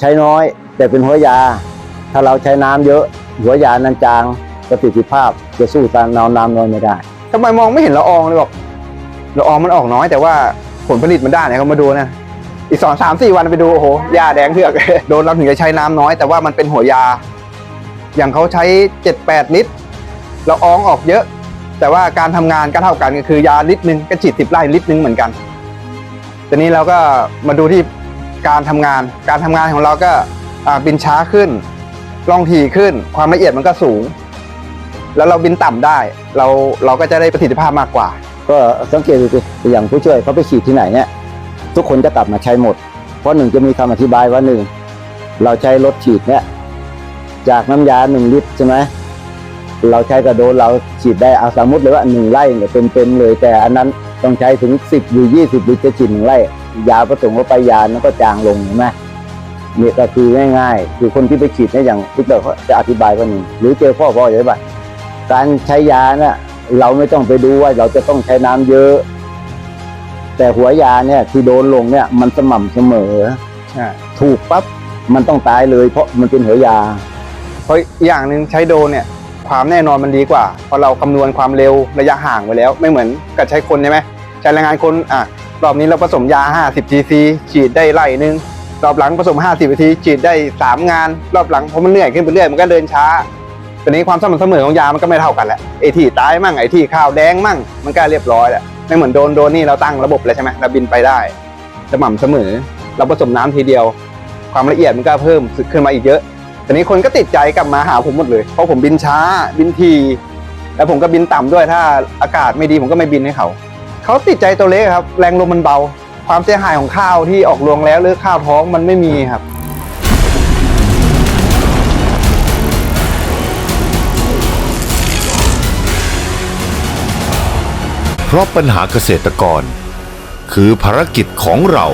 ใช้น้อย แต่เป็นหัวยา ถ้าเราใช้น้ำเยอะ หัวยานั้นจางประสิทธิภาพจะสู้ตามน้ำน้ำน้อยไม่ได้ทำไมมองไม่เห็นละอองเลยบอกละอองมันออกน้อย แต่ว่าผลผลิตมันได้เนี่ยเขามาดูนะอีกสองสามสี่วันไปดูโอ้โหหญ้าแดงเถือกโดนเราถึงจะใช้น้ำน้อย แต่ว่ามันเป็นหัวยา อย่างเขาใช้เจ็ดแปดลิตรละอองออกเยอะ แต่ว่าการทำงานก็เท่ากันก็คือยาลิตรหนึ่งก็ฉีดสิบไร่ลิตรหนึ่งเหมือนกันทีนี้เราก็มาดูที่ การทำงาน การทำงานของเราก็บินช้าขึ้นล่องถี่ขึ้น ความละเอียดมันก็สูง แล้วเราบินต่ำได้ เราเราก็จะได้ประสิทธิภาพมากกว่า ก็สังเกตดูสิอย่างผู้ช่วยเขาไปฉีดที่ไหนเนี่ยทุกคนจะกลับมาใช้หมด เพราะหนึ่งจะมีคำอธิบายว่าหนึ่งเราใช้รถฉีดเนี่ยจากน้ำยาหนึ่งลิตรใช่ไหมเราใช้กระโดนเราฉีดได้เอาสมมติเลยว่าหนึ่งไร่เนี่ยเต็มๆเลย แต่อันนั้นต้องใช้ถึงสิบหรือยี่สิบลิตรจะฉีดหนึ่งไร่ ยาผสมเข้าไปยานั้นก็จางลงเห็นไหมเนี่ยก็คือง่าย ๆ คือคนที่ไปฉีดเนี่ยอย่างที่เราเขาจะอธิบายว่าหนึ่งหรือเจอพ่อพ่ออย่างไรบ้างการใช้ยาน่ะเราไม่ต้องไปดูว่าเราจะต้องใช้น้ำเยอะ แต่หัวยาเนี่ยที่โดนลงเนี่ยมันสม่ำเสมอถูกปั๊บมันต้องตายเลย เพราะมันเป็นหัวยา เพราะอีกอย่างหนึ่งใช้โดรนเนี่ย ความแน่นอนมันดีกว่าเพราะเราคำนวณความเร็วระยะห่างไว้แล้ว ไม่เหมือนกับใช้คนใช่ไหมใช้แรงงานคนอะ รอบนี้เราผสมยา 50 cc ฉีดได้ไล่หนึง รอบหลังผสม 50นาทีฉีดได้ 3 งาน รอบหลังพอมันเหนื่อยขึ้นไปเรื่อยมันก็เดินช้าตอนนี้ความสม่ำเสมอของยามันก็ไม่เท่ากันแหละไอ้ที่ตายมั่งไอที่ข้าวแดงมั่งมันก็เรียบร้อยแหละไม่เหมือนโดนโดนนี่เราตั้งระบบเลยใช่ไหมเราบินไปได้สม่ำเสมอ เราผสมน้ำทีเดียว ความละเอียดมันก็เพิ่มขึ้นมาอีกเยอะทีนี้คนก็ติดใจกลับมาหาผมหมดเลยเพราะผมบินช้าบินทีแล้วผมก็บินต่ำด้วยถ้าอากาศไม่ดีผมก็ไม่บินให้เขา เขาติดใจตัวเล็กครับ แรงลมมันเบา ความเสียหายของข้าวที่ออกรวงแล้วหรือข้าวท้องมันไม่มีครับเพราะปัญหาเกษตรกร คือภารกิจของเรา